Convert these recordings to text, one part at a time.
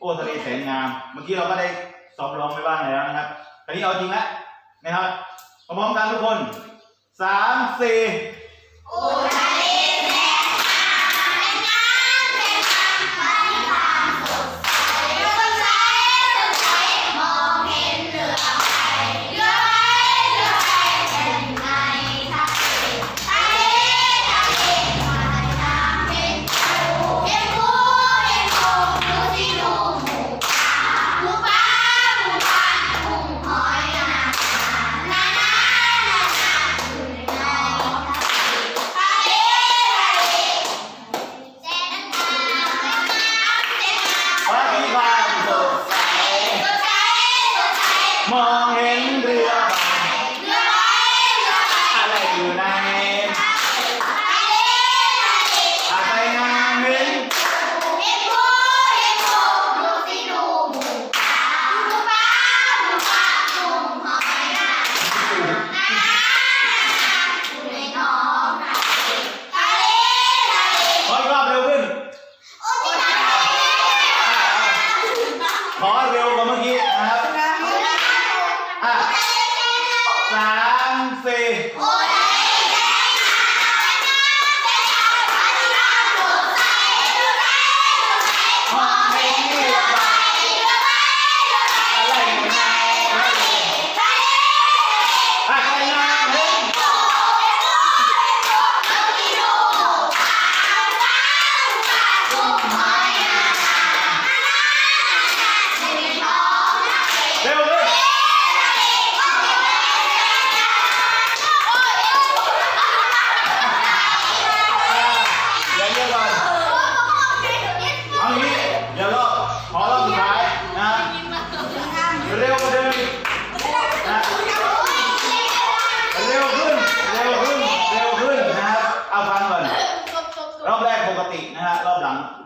โอ้ทะเลแสนงาม เมื่อกี้เราก็ได้ซ้อมร้องไปบ้างแล้วนะครับคราวนี้เอาจริงแล้วนะครับพร้อมกันทุกคนสามสี่โอ้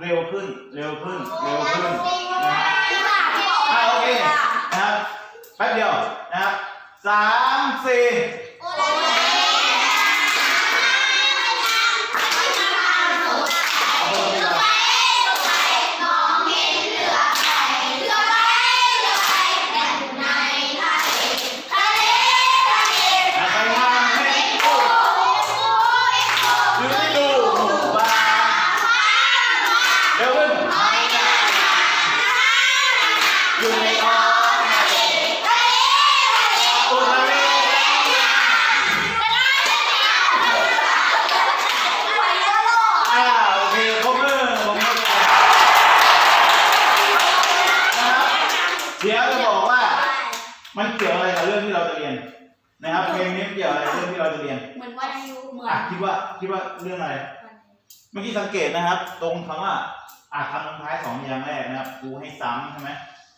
เร็วขึ้น เร็วขึ้น เร็วขึ้นนะฮะอ่าโอเคนะครับแป๊บเดียวนะครับสามสี่ อายุเหมือนอะคิดว่าคิดว่าเรื่องอะไร เมื่อกี้สังเกตนะครับ ตรงคำว่าอะคำลงท้ายสองอย่างแรกนะครับครูให้ซ้ำใช่ไหม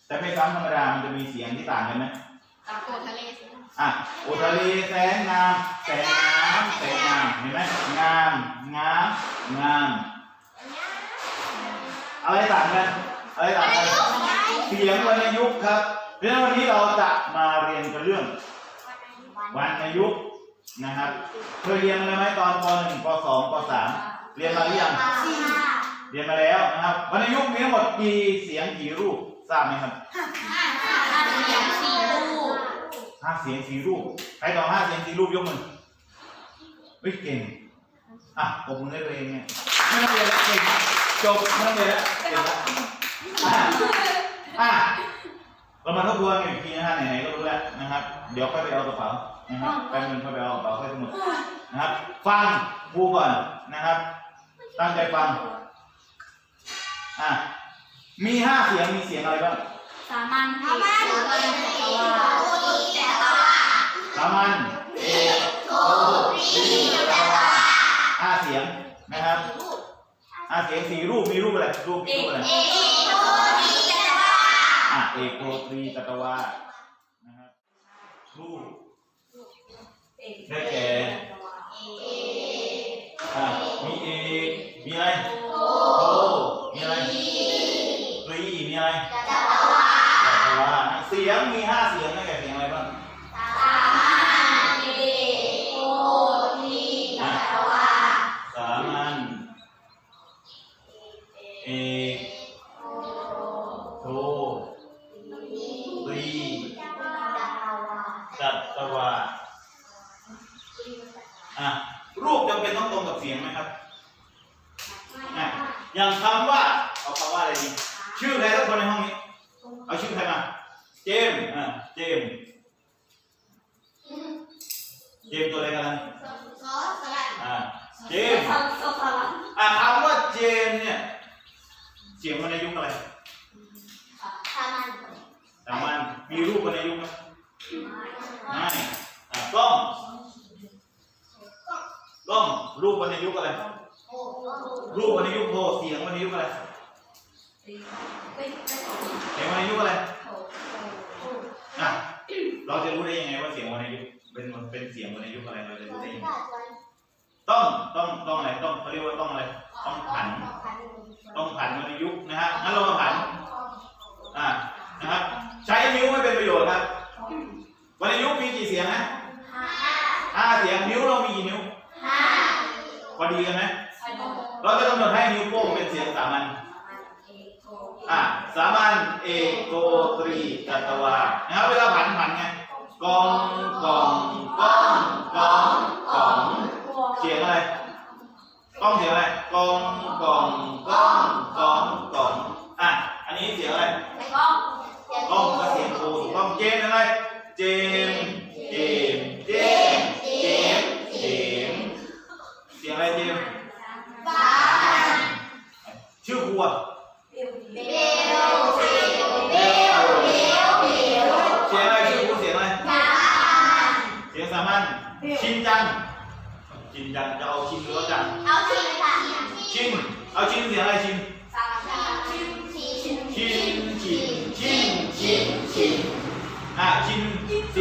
แต่ไม่ซ้ำธรรมดามันจะมีเสียงที่ต่างกันไหมตามตัวทะเลสิอะโอทะเลแสนงามแสนงามแสนงามเห็นไหมงามงามงามอะไรต่างกันอะไรต่างกันเสียงวรรณยุกต์ครับเพราะฉะนั้นวันนี้เราจะมาเรียนกันเรื่องวรรณยุกต์ นะครับเคยเรียนมาแล้วไหมตอนป .1 ป .2 ป .3 เรียนมาหรือยังเรียนมาแล้วนะครับวรรณยุกต์มีทั้งหมดกี่เสียงกี่รูปทราบไหมครับเสียงสี่ลูกห้าเสียงสี่รูปใครตอบห้าเสียงสี่รูปยกมือเฮ้ยเก่งอะปรบมือให้ตัวเองเนี่ยไม่ต้องเรียนแล้วเก่งจบไม่ต้องเรียนแล้วเก่งแล้วอะอะเรามาทบทวนกันอีกทีนะฮะไหนๆก็รู้แล้วนะครับ เดี๋ยวค่อยไปเอากระเป๋า นะครับแป๊บนึงค่อยไปเอากระเป๋าค่อยสมุดนะครับ ฟังครูก่อนนะครับ ตั้งใจฟัง อะ มีห้าเสียง มีเสียงอะไรบ้าง สามัญสามัญจักรวาลสามัญเอกโทรีจักรวาลห้าเสียงนะครับห้าเสียงสี่รูป มีรูปอะไร รูปมีรูปอะไร เอกโทรีจักรวาลอะ เอกโทรีจักรวาลนะครับรูป ได้แก่อะมีเอมีอะไรโทมีอะไรตรีมีอะไรจักรวาจักรวาลเสียงมีห้าเสียงได้แก่เสียง คำว่าอะไรดีชื่อใครทุกคนในห้องนี้ เอาชื่อใครมา เจมส์อะเจมส์เจมส์ตัวอะไรกันล่ะอะเจมส์อะคำว่าเจมส์เนี่ย เสียงมันในยุคอะไรสามัญมีรูปมันในยุคไหมไม่อะกล้องกล้องรูปมันในยุคอะไรรูปมันในยุคโทรเสียงมันในยุคอะไร เสียงมันในยุคอะไรอะเราจะรู้ได้ยังไงว่าเสียงมันในยุคเป็นเป็นเสียงมันในยุคอะไรเราจะรู้ได้ยังไงต้องต้องต้องอะไรต้องเขาเรียกว่าต้องอะไรต้องผัน ต้องผันวรรณยุกต์นะฮะงั้นเรามาผันอ่านะครับใช้นิ้วไม่เป็นประโยชน์ครับวรรณยุกต์มีกี่เสียงนะห้าเสียงนิ้วเรามีกี่นิ้วพอดีกันไหมเราจะกำหนดให้นิ้วโป้งเป็นเสียงสามัญ อ่าสามัญเอกโกตรีจัตวานะครับเวลาผันผันไงกองกองกองกองกองเสียงอะไรกองเสียงอะไรกองกองกอง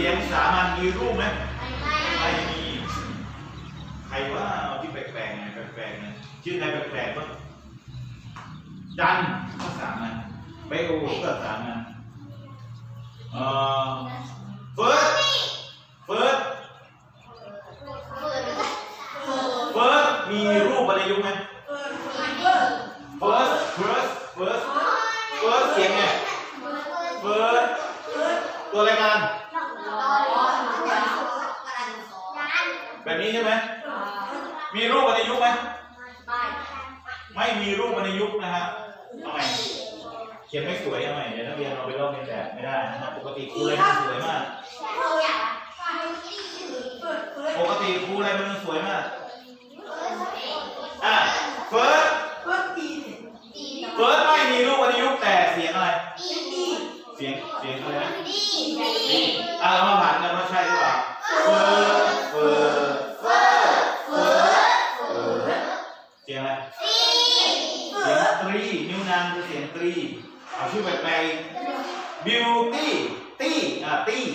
เสียงสามัญมีรูปไหมไม่มีใครว่าเอาที่แปลกๆไงแปลกๆนะชื่อใครแปลกๆบ้างจันก็สามัญเบโอก็สามัญเอ่อเฟิร์สเฟิร์สเฟิร์สมีรูปอะไรยุกต์ไหมเฟิร์สเฟิร์สเฟิร์สเฟิร์สเสียงไงเฟิร์สตัวรายงานแบบนี้ใช่ไหมมีรูปอะไรยุกต์ไหม ไม่มีรูปอะไรยุกต์นะฮะทำไมเขียนไม่สวยทำไมเดี๋ยวนักเรียนเราไปลอกเลียนแบบไม่ได้นะครับปกติครูอะไรมันสวยมาก ปกติครูอะไรมันสวยมากอะเฟิร์สเฟิร์สไม่มีรูปวรรณยุกต์แต่เสียงอะไร เสียงเสียงอะไรนะอะเรามาผ่านกันว่าใช่หรือเปล่าเฟิร์สเฟิร์สเฟิร์สเฟิร์สเฟิร์สเสียงอะไร เสียงตรีนิ้วนางคือเสียงต รีเอาชื่อแปลกๆ beauty ตี้อะตี้ตี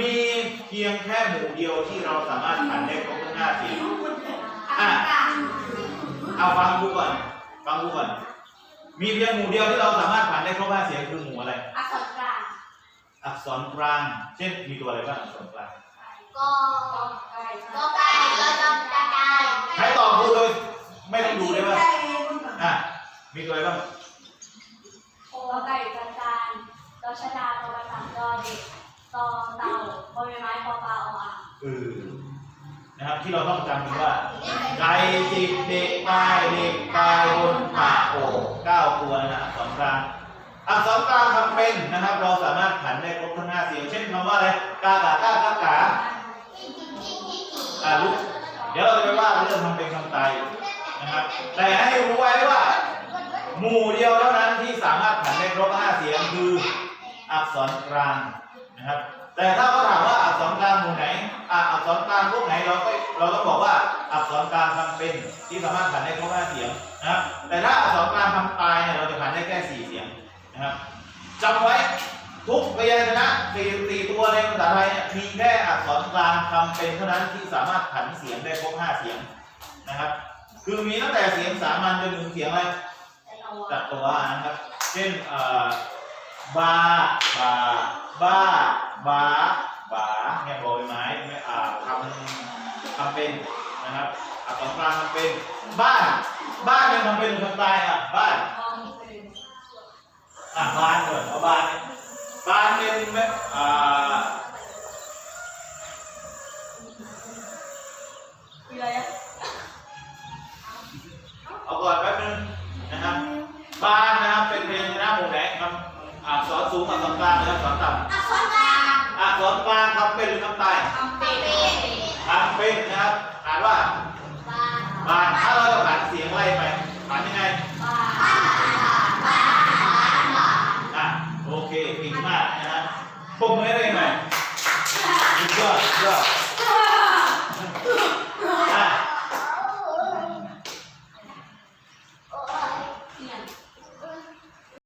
มีเพียงแค่หมู่เดียวที่เราสามารถผันได้ครบทั้งห้าเสียงอะเอาฟังดูก่อนฟังดูก่อน มีเพียงหมู่เดียวที่เราสามารถผันได้ครบห้าเสียงคือหมู่อะไร อักษรกลางเช่นมีตัวอะไรบ้างอักษรกลางใช้ตอบครูโดยไม่ต้องดูได้ว่าอะมีตัวอะไรบ้างโอไก่จันจานดอชดาตอประสานดอเด็ก ตอเต่าบอใบไม้ปอปลาออ่างเออนะครับที่เราต้องจำคือว่าไก่จิกเด็กปลายเด็กปลายบนปาโอกเก้าตัวนะอักษรกลางอักษรกลางทำเป็นนะครับ เราสามารถผันได้ครบทั้งห้าเสียงเช่นคำว่าอะไรกากากากากาอ่าลูกเดี๋ยวเราจะไปว่าเรื่องทำเป็นคำตายนะครับ แต่ให้รู้ไว้ว่า หมู่เดียวเท่านั้นที่สามารถผันได้ครบห้าเสียงคืออักษรกลาง นะครับ แต่ถ้าเขาถามว่าอักษรกลางหมู่ไหนอะอักษรกลางพวกไหนเราก็เราต้องบอกว่าอักษรกลางทำเป็นที่สามารถผันได้ครบห้าเสียงนะครับแต่ถ้าอักษรกลางทำตายเนี่ยเราจะผันได้แค่สี่เสียงนะครับจำไว้ทุกพยัญชนะสี่สี่ตัวในภาษาไทยมีแค่อักษรกลางคำเป็นเท่านั้นที่สามารถผันเสียงได้ครบห้าเสียงนะครับ คือมีตั้งแต่เสียงสามัญจนถึงเสียงอะไรจัตวานะครับ เช่นอ่อ บา บา บ้า บา บาเนี่ยบอใบไม้ไม่อ่าคำคำเป็นนะครับอักษรกลางคำเป็น บ้าน บ้านเป็นคำเป็นหรือคำตายอะบ้านอะบ้านก่อนเอาบ้านเนี่ยบ้านเป็นไม่อ่า บ้านถ้าเราจะผันเสียงไล่ไปผันยังไงบ้านบ้านบ้านบ้านอะโอเคเก่งมากนะครับปมมือให้ไหมยอดยอด